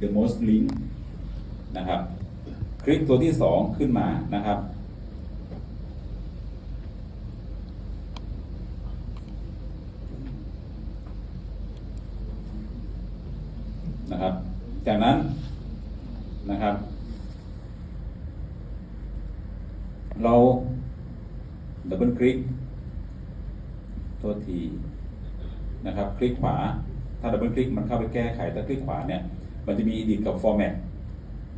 the most link นะครับ คลิกตัวที่สองขึ้นมานะครับ นะครับ จากนั้นนะครับ เราดับเบิลคลิกโทษทีนะครับ คลิกขวา ถ้าดับเบิลคลิกมันเข้าไปแก้ไขถ้าคลิกขวาเนี่ย มันจะมี edit กับ format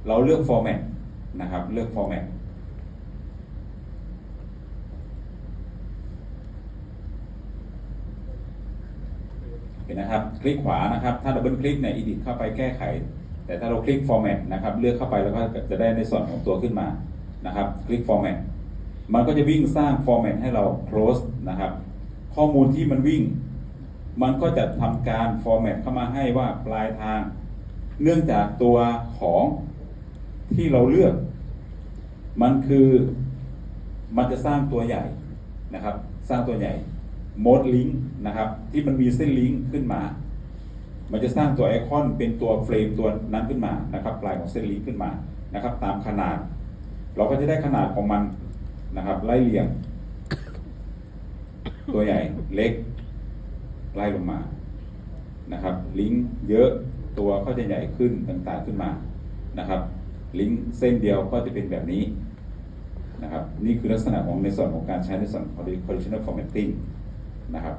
เราเลือก format นะครับ เลือก format เห็นนะครับ คลิกขวานะครับ ถ้าดับเบิลคลิกเนี่ย edit เข้าไปแก้ไข แต่ถ้าเราคลิก format นะครับ เลือกเข้าไปแล้วก็จะได้ในส่วนของตัวขึ้นมา นะครับ คลิก format มันก็จะวิ่งสร้าง format ให้เรา close นะครับ ข้อมูลที่มันวิ่ง มันก็จะทำการ format เข้ามาให้ว่าปลายทาง เนื่องจากตัวของที่เราเลือก มันคือมันจะสร้างตัวใหญ่นะครับ สร้างตัวใหญ่ mode link นะครับ ที่มันมีเส้นลิงก์ขึ้นมา มันจะสร้างตัวไอคอนเป็นตัวเฟรมตัวนั้นขึ้นมานะครับ ปลายของเส้นลิงก์ขึ้นมานะครับ ตามขนาด เราก็จะได้ขนาดของมันนะครับ ไล่เรียง ตัวใหญ่เล็กไล่ลงมานะครับ ลิงก์เยอะ ตัวก็จะใหญ่ขึ้นต่างๆขึ้นมานะครับ ลิงก์เส้นเดียวก็จะเป็นแบบนี้นะครับนี่คือลักษณะของในส่วนของการใช้ในส่วนของ conditional formatting นะครับ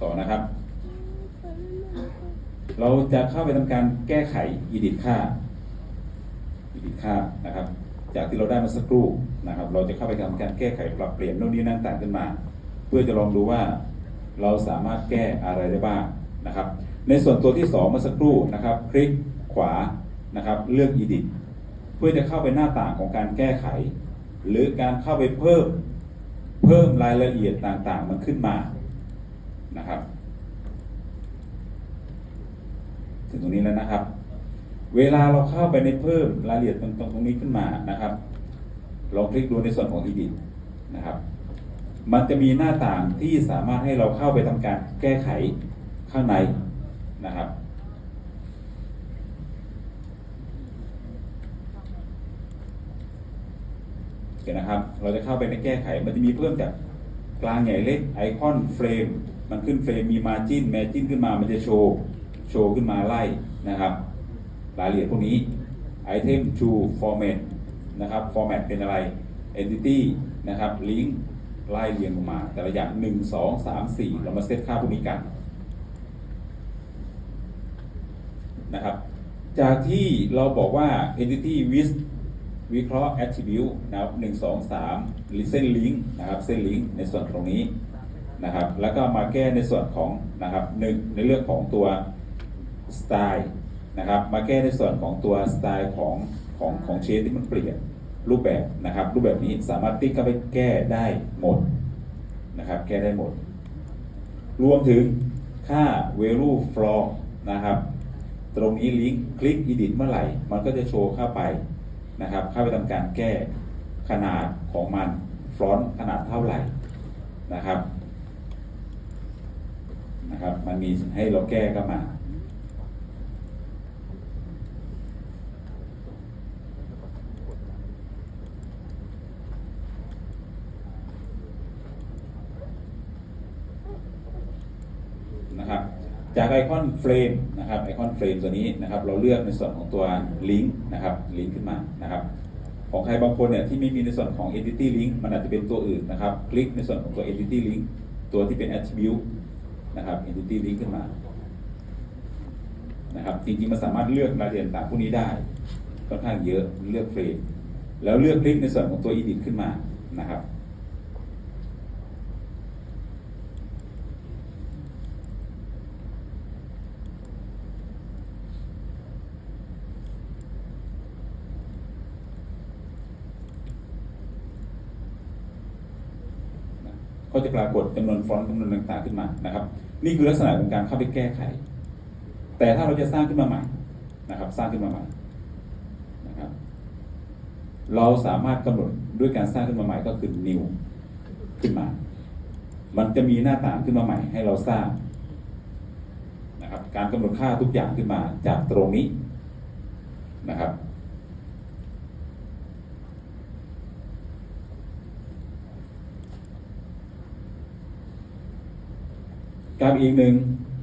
ต่อนะครับ เราจะเข้าไปทำการแก้ไข edit ค่า edit ค่านะครับ จากที่เราได้มาสักครู่นะครับ เราจะเข้าไปทำการแก้ไขปรับเปลี่ยนโน่นนี่นั่นต่างขึ้นมา เพื่อจะลองดูว่าเราสามารถแก้อะไรได้บ้างนะครับ ในส่วนตัวที่สองเมื่อสักครู่นะครับ คลิกขวานะครับ เลือก edit เพื่อจะเข้าไปหน้าต่างของการแก้ไข หรือการเข้าไปเพิ่มเพิ่มรายละเอียดต่างๆ มันขึ้นมานะครับ ถึงตรงนี้แล้วนะครับ เวลาเราเข้าไปในเพิ่มรายละเอียดตรงตรงนี้ขึ้นมานะครับลองคลิกดูในส่วนของ edit นะครับ มันจะมีหน้าต่างที่สามารถให้เราเข้าไปทำการแก้ไขข้างในนะครับโอเคนะครับ เราจะเข้าไปในแก้ไข มันจะมีเพิ่มจากกลางใหญ่เล็กไอคอนเฟรม มันขึ้นเฟรมมีมาจิ้นแมจิ้นขึ้นมา มันจะโชว์ โชว์ขึ้นมาไล่นะครับรายละเอียดพวกนี้ item to format นะครับ format เป็นอะไร entity นะครับ link ไล่เรียงลงมา แต่ละอย่าง 1 2 3 4 เรามาเซตค่าพวกนี้กันนะครับ จากที่เราบอกว่า entity with วิเคราะห์ attribute นะครับหนึ่งสองสามเส้นลิงก์นะครับ เส้นลิงก์ในส่วนตรงนี้นะครับ แล้วก็มาแก้ในส่วนของนะครับหนึ่งในเรื่องของตัว สไตล์นะครับมาแก้ในส่วนของตัวสไตล์ของของของเชฟที่มันเปลี่ยนรูปแบบนะครับ รูปแบบนี้สามารถติ๊กเข้าไปแก้ได้หมดนะครับ แก้ได้หมด รวมถึงค่า value floor นะครับ ตรงนี้ลิงก์คลิก edit เมื่อไหร่ มันก็จะโชว์เข้าไปนะครับเข้าไปทำการแก้ขนาดของมันฟรอนต์ขนาดเท่าไหร่นะครับนะครับ มันมีให้เราแก้ก็มา นะครับ จากไอคอนเฟรมนะครับไอคอนเฟรมตัวนี้นะครับเราเลือกในส่วนของตัวลิงก์นะครับลิงก์ขึ้นมานะครับของใครบางคนเนี่ยที่ไม่มีในส่วนของ entity link มันอาจจะเป็นตัวอื่นนะครับ คลิกในส่วนของตัว entity link ตัวที่เป็น attribute นะครับ entity link ขึ้นมานะครับจริงๆมันสามารถเลือกรายละเอียดต่างพวกนี้ได้ค่อนข้างเยอะเลือกเฟรมแล้วเลือกคลิกในส่วนของตัว edit ขึ้นมานะครับ ก็จะปรากฏจำนวนฟอนต์จำนวนต่างๆขึ้นมานะครับ นี่คือลักษณะของการเข้าไปแก้ไข แต่ถ้าเราจะสร้างขึ้นมาใหม่นะครับ สร้างขึ้นมาใหม่นะครับ เราสามารถกำหนดด้วยการสร้างขึ้นมาใหม่ก็คือ new ขึ้นมา มันจะมีหน้าต่างขึ้นมาใหม่ ให้เราสร้างนะครับ การกำหนดค่าทุกอย่างขึ้นมาจากตรงนี้นะครับ กับอีกหนึ่ง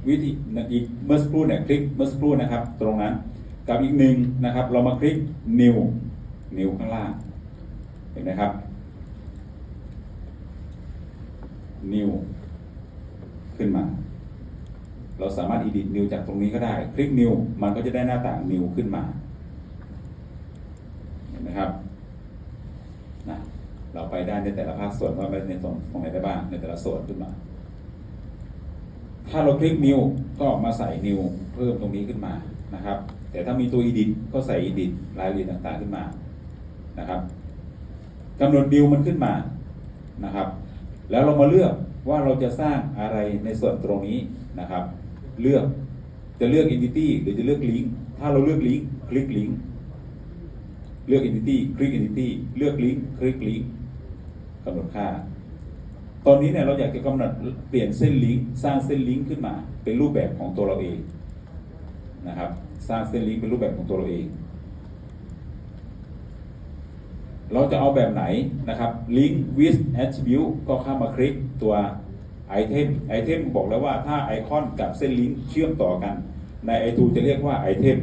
วิธีอีกเมื่อสักครู่เนี่ยคลิกเมื่อสักครู่นะครับ ตรงนั้นกับอีกหนึ่งนะครับ เรามาคลิก new new ข้างล่างเห็นไหมครับ new ขึ้นมา เราสามารถ edit new จากตรงนี้ก็ได้ คลิก new มันก็จะได้หน้าต่าง new ขึ้นมาเห็นไหมครับนะเราไปได้ในแต่ละภาคส่วนว่าในตรงตรงไหนได้บ้างในแต่ละส่วนขึ้นมา ถ้าเราคลิก new ก็มาใส่ new เพิ่มตรงนี้ขึ้นมานะครับ แต่ถ้ามีตัว edit ก็ใส่ edit รายละเอียดต่างๆขึ้นมานะครับกำหนด new มันขึ้นมานะครับ แล้วเรามาเลือกว่าเราจะสร้างอะไรในส่วนตรงนี้นะครับ เลือกจะเลือก entity หรือจะเลือก link ถ้าเราเลือก link คลิก link เลือก entity คลิก entity เลือก link คลิก link กำหนดค่า ตอนนี้เนี่ยเราอยากจะกำหนดเปลี่ยนเส้นลิงก์สร้างเส้นลิงก์ขึ้นมา เป็นรูปแบบของตัวเราเองนะครับ สร้างเส้นลิงก์เป็นรูปแบบของตัวเราเอง เราจะเอาแบบไหนนะครับ link with attribute ก็เข้ามาคลิกตัวไอเทมไอเทมบอกแล้วว่าถ้าไอคอนกับเส้นลิงก์เชื่อมต่อกัน ใน i2 จะเรียกว่าไอเทม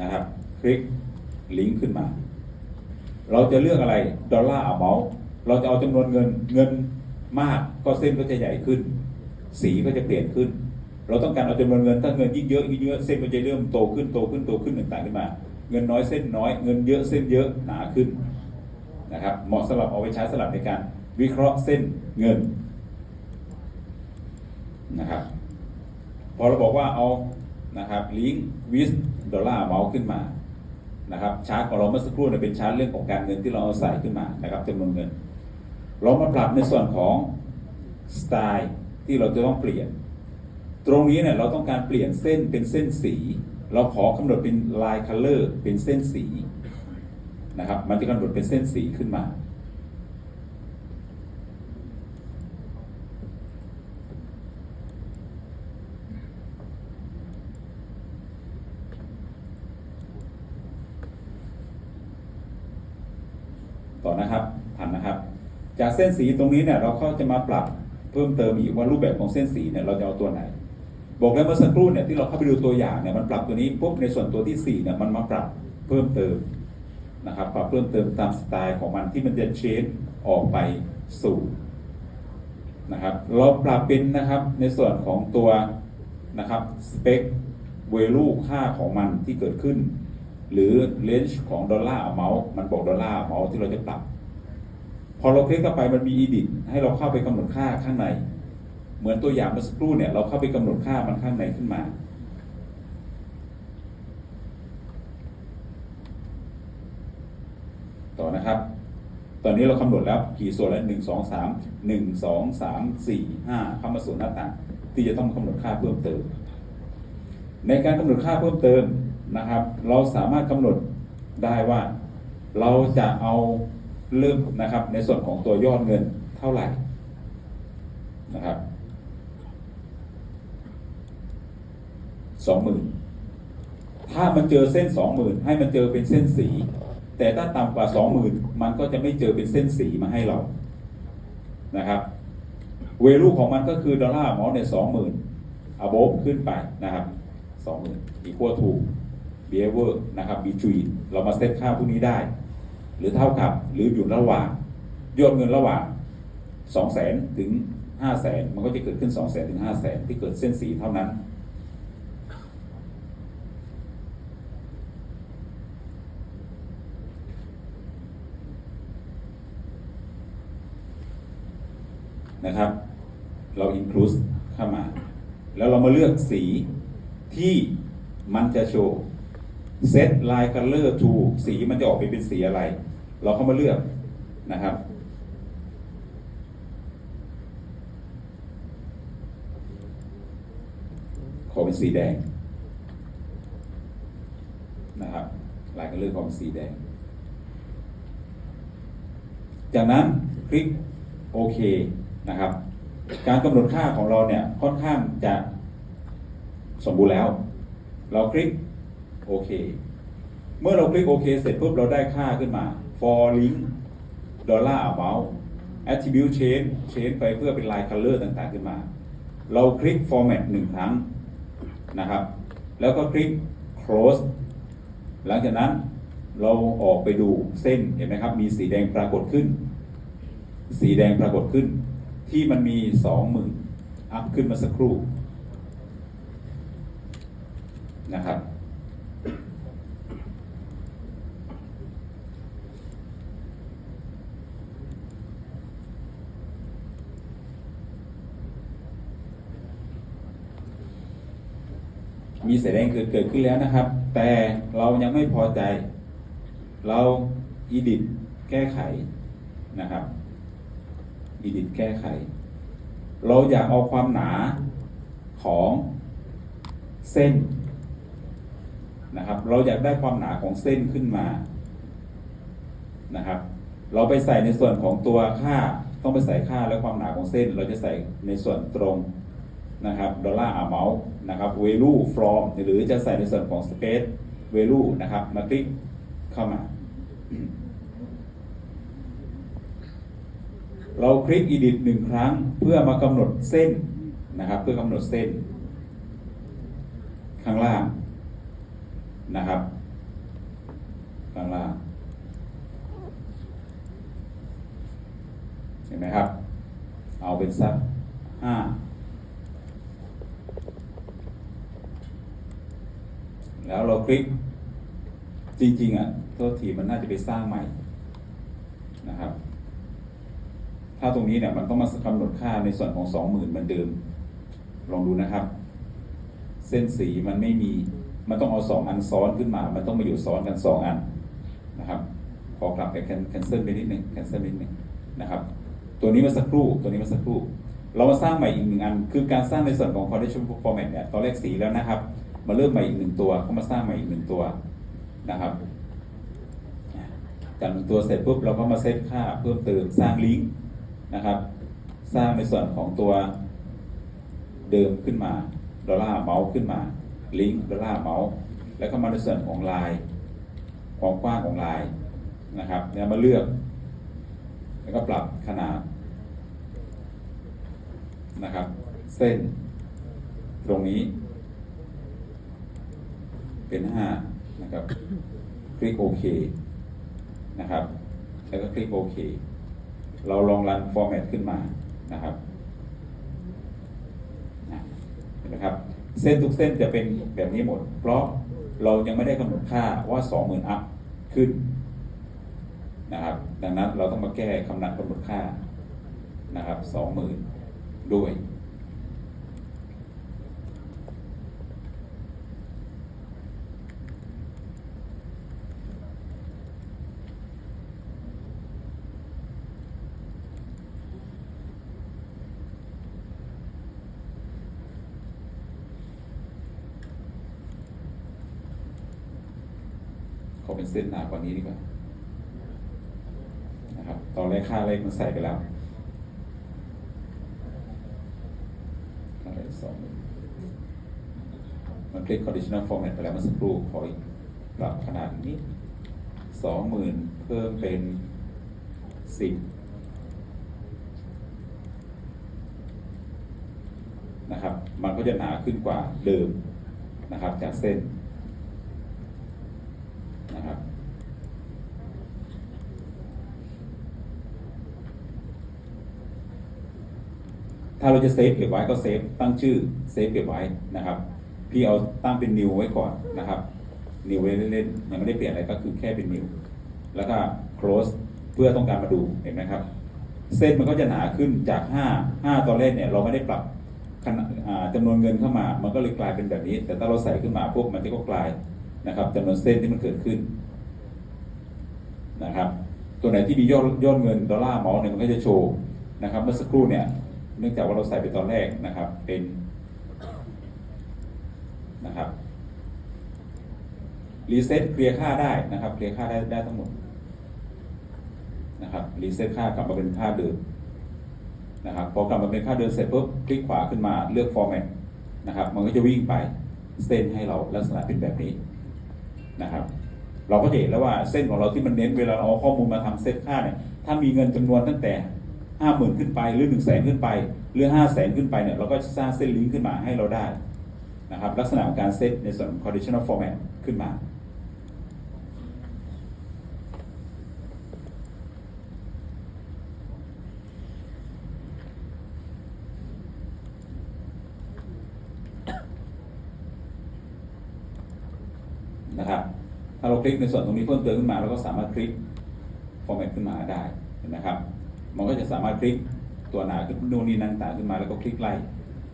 นะครับ คลิกลิงก์ขึ้นมา เราจะเลือกอะไรดอลลาร์อ m o u n t เราจะเอาจำนวนเงินเงินมากก็เส้นก็จะใหญ่ขึ้น สีก็จะเปลี่ยนขึ้น เราต้องการเอาจำนวนเงินถ้าเงินยิ่งเยอะยิ่งเยอะเส้นก็จะเริ่มโตขึ้นโตขึ้นโตขึ้นต่างๆขึ้นมา เงินน้อยเส้นน้อยเงินเยอะเส้นเยอะหนาขึ้นนะครับเหมาะสำหรับเอาไปใช้สำหรับในการวิเคราะห์เส้นเงินนะครับพอเราบอกว่าเอานะครับลิงก์วิสดอลลาร์เมาส์ขึ้นมานะครับชาร์ตของเราเมื่อสักครู่เนี่ยเป็นชาร์ตเรื่องของการเงินที่เราเอาใส่ขึ้นมานะครับจำนวนเงิน เรามาปรับในส่วนของสไตล์ที่เราจะต้องเปลี่ยน ตรงนี้เนี่ยเราต้องการเปลี่ยนเส้นเป็นเส้นสี เราขอกำหนดเป็นลายคัลเลอร์เป็นเส้นสีนะครับ มันจะกำหนดเป็นเส้นสีขึ้นมา ต่อนะครับพันนะครับ จากเส้นสีตรงนี้เนี่ยเราก็จะมาปรับเพิ่มเติมอีกว่ารูปแบบของเส้นสีเนี่ยเราจะเอาตัวไหน บอกแล้วเมื่อสักครู่เนี่ยที่เราเข้าไปดูตัวอย่างเนี่ยมันปรับตัวนี้ปุ๊บในส่วนตัวที่4เนี่ยมันมาปรับเพิ่มเติมนะครับปรับเพิ่มเติมตามสไตล์ของมันที่มันจะเชนออกไปสู่นะครับเราปรับเป็นนะครับในส่วนของตัวนะครับสเปคเวลูค่าของมันที่เกิดขึ้น หรือเลนส์ของดอลลาร์เมาส์มันบอกดอลลาร์เมาส์ที่เราจะปรับ อเราคลิกเข้าไปมันมี edit ให้เราเข้าไปกำหนดค่าข้างใน เหมือนตัวอย่างเมื่อสักครู่เนี่ยเราเข้าไปกำหนดค่ามันข้างในขึ้นมา ต่อนะครับ ตอนนี้เรากำหนดแล้วกี่ส่วนแล้วหนึ่งสองสามหนึ่งสองสามสี่ห้าเข้ามาส่วนหน้าต่าง ที่จะต้องกำหนดค่าเพิ่มเติม ในการกำหนดค่าเพิ่มเติมนะครับ เราสามารถกำหนดได้ว่าเราจะเอา เริ่มนะครับ ในส่วนของตัวยอดเงินเท่าไหร่นะครับสองหมื่นถ้ามันเจอเส้นสองหมื่นให้มันเจอเป็นเส้นสี แต่ถ้าต่ำกว่าสองหมื่นมันก็จะไม่เจอเป็นเส้นสีมาให้เรานะครับ เวลูของมันก็คือดอลลาร์มอสในสองหมื่นอโบขึ้นไปนะครับสองหมื่นอีกวทู behavior นะครับ between เรามาเซตค่าพวกนี้ได้ หรือเท่ากับ หรืออยู่ระหว่างยอดเงินระหว่าง2 0 0แสนถึง5 0 0แสนมันก็จะเกิดขึ้น 2 0 0แสนถึง5 0 0แสนที่เกิดเส้นสีเท่านั้น นะครับ เรา include เข้ามา แล้วเรามาเลือกสีที่มันจะโชว์ set line color to สีมันจะออกไปเป็นสีอะไร เราเข้ามาเลือกนะครับ ขอเป็นสีแดงนะครับลาย color ขอเป็นสีแดง จากนั้นคลิกโอเคนะครับ การกำหนดค่าของเราเนี่ยค่อนข้างจะสมบูรณ์แล้ว เราคลิก โอเค เมื่อเราคลิกโอเคเสร็จปุ๊บเราได้ค่าขึ้นมา for link dollar amount attribute change change ไปเพื่อเป็นลาย color ต่างๆขึ้นมา เราคลิก format หนึ่งครั้งนะครับ แล้วก็คลิก close หลังจากนั้นเราออกไปดูเส้นเห็นไหมครับ มีสีแดงปรากฏขึ้น สีแดงปรากฏขึ้น ที่มันมีสองหมื่นอัพขึ้นมาสักครู่นะครับ มีแสดงเกิดเกิดขึ้นแล้วนะครับ แต่เรายังไม่พอใจ เราอีดิ t แก้ไขนะครับอีดิ t แก้ไข เราอยากเอาความหนาของเส้นนะครับ เราอยากได้ความหนาของเส้นขึ้นมานะครับ เราไปใส่ในส่วนของตัวค่า ต้องไปใส่ค่าและความหนาของเส้น เราจะใส่ในส่วนตรง นะครับดอลลาร์อาเมาส์นะครับ value from หรือจะใส่ในส่วนของ space value นะครับมาคลิกเข้ามา เราคลิก edit หนึ่งครั้งเพื่อมากำหนดเส้นนะครับ เพื่อกำหนดเส้น ข้างล่างนะครับ ข้างล่างเห็นไหมครับ เอาเป็นสักห้า แล้วเราคลิก จริงๆอะโทษทีมันน่าจะไปสร้างใหม่นะครับ ถ้าตรงนี้เนี่ยมันต้องมากำหนดค่าในส่วนของสองหมื่นเหมือนเดิม ลองดูนะครับ เส้นสีมันไม่มี มันต้องเอาสองอันซ้อนขึ้นมา มันต้องมาอยู่ซ้อนกันสองอันนะครับ ขอกลับไปแคนเซิลไปนิดหนึ่งแคนเซิลนิดหนึ่งนะครับ ตัวนี้มาสักครู่ ตัวนี้มาสักครู่ เรามาสร้างใหม่อีกหนึ่งอัน คือการสร้างในส่วนของ condition format เนี่ยตอนแรกสีแล้วนะครับ มาเริ่มใหม่อีกหนึ่งตัวก็มาสร้างใหม่อีกหนึ่งตัวนะครับจากหนึ่งตัวเสร็จปุ๊บเราก็มาเซตค่าเพิ่มเติมสร้างลิงก์นะครับ สร้างในส่วนของตัวเดิมขึ้นมาดอลลาร์เมาส์ขึ้นมาลิงก์ดอลลาร์เมาส์แล้วก็มาในส่วนของลายความกว้างของลายนะครับแล้วมาเลือก แล้วก็ปรับขนาดนะครับ เส้นตรงนี้ เป็น5นะครับ คลิกโอเคนะครับ แล้วก็คลิกโอเค เราลองรันฟอร์แมตขึ้นมานะครับนะเห็นไหมครับ เส้นทุกเส้นจะเป็นแบบนี้หมด เพราะเรายังไม่ได้กำหนดค่าว่า 20,000 อัพขึ้นนะครับ ดังนั้นเราต้องมาแก้คำนับกำหนดค่านะครับ 20,000 ด้วย ขอ เป็นเส้นหนากว่านี้ดีกว่านะครับตอนแรกค่าเลขมันใส่ไปแล้วค่าเลขสองมันคลิก conditional format ไปแล้วเมื่อสักครู่ขออีกปรับขนาดนี้สองหมื่นเพิ่มเป็นสิบนะครับ มันก็จะหนาขึ้นกว่าเดิมนะครับ จากเส้น นะครับ ถ้าเราจะเซฟเก็บไว้ก็เซฟตั้งชื่อเซฟเก็บไว้นะครับ พี่เอาตั้งเป็น new ไว้ก่อนนะครับ new ไว้เล่นๆยังไม่ได้เปลี่ยนอะไรก็คือแค่เป็น new แล้วก็ close เพื่อต้องการมาดูเห็นไหมครับ เส้นมันก็จะหนาขึ้นจาก 5 5ตอนแรกเนี่ยเราไม่ได้ปรับขนาดอ่าจำนวนเงินเข้ามา มันก็เลยกลายเป็นแบบนี้ แต่ถ้าเราใส่ขึ้นมาพวกมันก็กลายนะครับจำนวนเส้นที่มันเกิดขึ้นนะครับ ตัวไหนที่มียอดยอดเงินดอลลาร์เมาส์เนี่ยมันก็จะโชว์นะครับ เมื่อสักครู่เนี่ย เนื่องจากว่าเราใส่ไปตอนแรกนะครับ เป็นนะครับรีเซ็ตเคลียร์ค่าได้นะครับเคลียร์ค่าได้ได้ทั้งหมดนะครับรีเซ็ตค่ากลับมาเป็นค่าเดิมนะครับพอกลับมาเป็นค่าเดิมเสร็จปุ๊บคลิกขวาขึ้นมาเลือก format นะครับมันก็จะวิ่งไปเส้นให้เราลักษณะเป็นแบบนี้นะครับ เราก็จะเห็นแล้วว่าเส้นของเราที่มันเน้นเวลาเราเอาข้อมูลมาทำเซตค่าเนี่ยถ้ามีเงินจำนวนตั้งแต่ ห้าหมื่นขึ้นไปหรือหนึ่งแสนขึ้นไป หรือห้าแสนขึ้นไปเนี่ยเราก็จะสร้างเส้นลิงก์ขึ้นมาให้เราได้นะครับลักษณะของการเซตในส่วน conditional format ขึ้นมา นะครับ ถ้าเราคลิกในส่วนตรงนี้เพิ่มเติมขึ้นมาเราก็สามารถคลิก format ขึ้นมาได้นไหมครับ มันก็จะสามารถคลิกตัวหนาขึ้นนู่นนี่นั่นต่างขึ้นมาแล้วก็คลิกไล่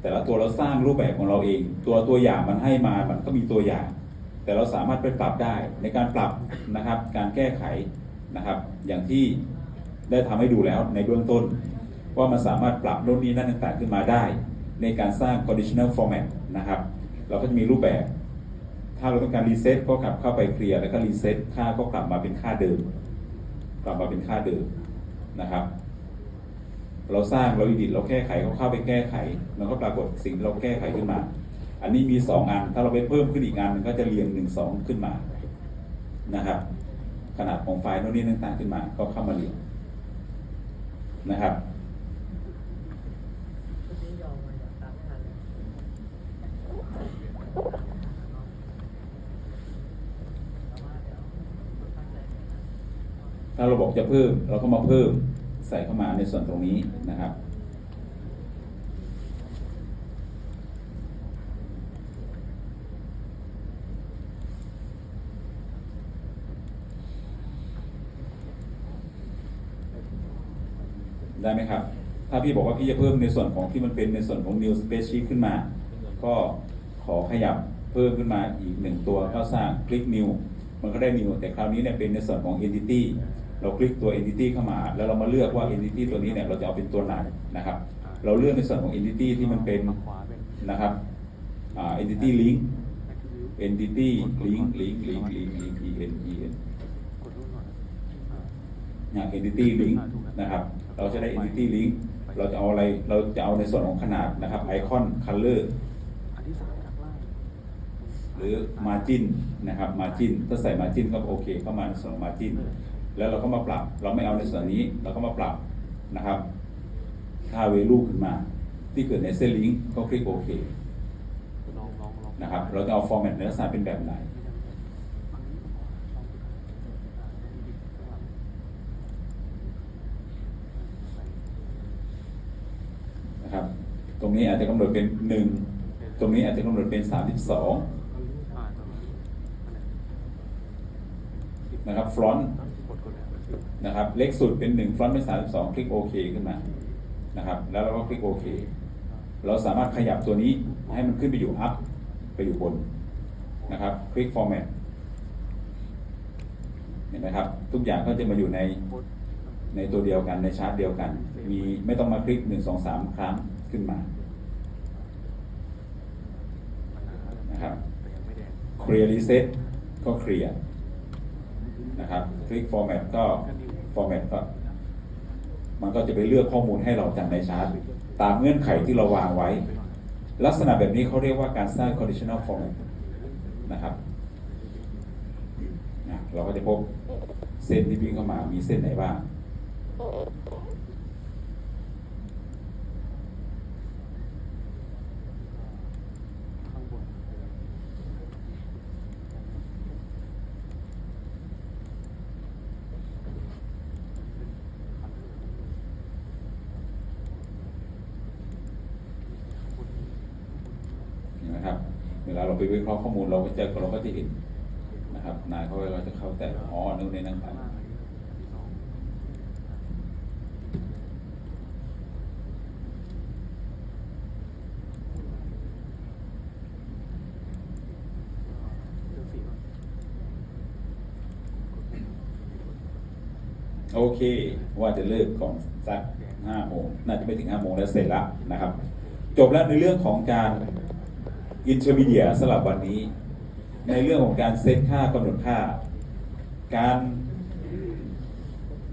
แต่ละตัวเราสร้างรูปแบบของเราเอง ตัวตัวอย่างมันให้มามันก็มีตัวอย่าง แต่เราสามารถไปปรับได้ในการปรับนะครับ การแก้ไขนะครับ อย่างที่ได้ทำให้ดูแล้วในเบื้องต้น ว่ามันสามารถปรับโน่นนี่นั่นต่างๆขึ้นมาได้ ในการสร้าง conditional format นะครับ เราก็จะมีรูปแบบ ถ้าเราต้องการรีเซ็ตก็กลับเข้าไปเคลียร์แล้วก็รีเซ็ตค่าก็กลับมาเป็นค่าเดิม กลับมาเป็นค่าเดิมนะครับ เราสร้างเราอิดิตเราแก้ไขเขาเข้าไปแก้ไข มันก็ปรากฏสิ่งที่เราแก้ไขขึ้นมา อันนี้มีสองอันถ้าเราไปเพิ่มขึ้นอีกอันมันก็จะเรียงหนึ่งสองขึ้นมานะครับ ขนาดของไฟล์โน่นนี่ต่างๆขึ้นมา ก็เข้ามาเรียงนะครับถ้าเราบอกจะเพิ่มเราก็มาเพิ่ม ส่เข้ามาในส่วนตรงนี้นะครับ ได้ไหมครับ ถ้าพี่บอกว่าพี่จะเพิ่มในส่วนของที่มันเป็นในส่วนของ new spreadsheet ขึ้นมา ก็ขอขยับเพิ่มขึ้นมาอีกหนึ่งตัวก็สร้างคลิก new มันก็ได้ new แต่คราวนี้เนี่ยเป็นในส่วนของ entity เราคลิกตัว entity เข้ามา แล้วเรามาเลือกว่า entity ตัวนี้เนี่ยเราจะเอาเป็นตัวไหนนะครับ เราเลือกในส่วนของ entity ที่มันเป็นนะครับอ่า entity link entity link link link link link e n e n กดรูปหน่ยอ่านะ entity link นะครับ เราจะได้ entity link เราจะเอาอะไรเราจะเอาในส่วนของขนาดนะครับ icon color อันที่สามจากล่างหรือ margin นะครับ margin ถ้าใส่ margin ก็โอเคเข้ามาในส่วนของ margin แล้วเราก็มาปรับ เราไม่เอาในส่วนนี้ เราก็มาปรับนะครับค่า value ขึ้นมา ที่เกิดในเส้นลิงก์ก็คลิกโอเคลองลองลองนะครับ เราจะเอา format ในลักษณะเป็นแบบไหนนะครับ ตรงนี้อาจจะกำหนดเป็น 1 ตรงนี้อาจจะกำหนดเป็น 32อ่าตรงนั้นอันไหนนะครับ front กดกดแล้ว นะครับ เล็กสุดเป็น1 front เป็น32 คลิกโอเคขึ้นมานะครับ แล้วเราก็คลิกโอเค เราสามารถขยับตัวนี้ให้มันขึ้นไปอยู่ up ไปอยู่บนนะครับคลิก format เห็นไหมครับ ทุกอย่างก็จะมาอยู่ในในตัวเดียวกันในชาร์ตเดียวกัน มีไม่ต้องมาคลิก1 2 3ครั้งขึ้นมานะครับแต่ยังไม่แดง clear reset ก็เคลียร์นะครับคลิก format ก็ ฟอร์แมตก็มันก็จะไปเลือกข้อมูลให้เราจากในชาร์ตตามเงื่อนไขที่เราวางไว้ ลักษณะแบบนี้เขาเรียกว่าการสร้าง conditional format นะครับเราก็จะพบเส้นที่วิ่งเข้ามามีเส้นไหนบ้าง ข้างบน เห็นไหมครับ เวลาเรา ไปวิเคราะห์ข้อมูลเราก็จะเราก็จะเห็นนะครับ นายเขาก็จะเข้าแต่อ๋อนู่นนี่นั่นไปข้างล่างอันนี่โอเค ว่าจะเลิกก่อนสักห้าโมงน่าจะไม่ถึงห้าโมงแล้วเสร็จแล้วนะครับ จบแล้วในเรื่องของการ อินเทอร์มีเดียสำหรับวันนี้ ในเรื่องของการเซตค่ากำหนดค่า การ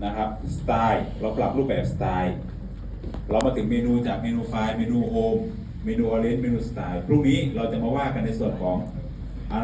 นะครับสไตล์เราปรับรูปแบบสไตล์ เรามาถึงเมนูจากเมนูไฟล์เมนูโฮมเมนูออเรนเมนูสไตล์พรุ่งนี้เราจะมาว่ากันในส่วนของ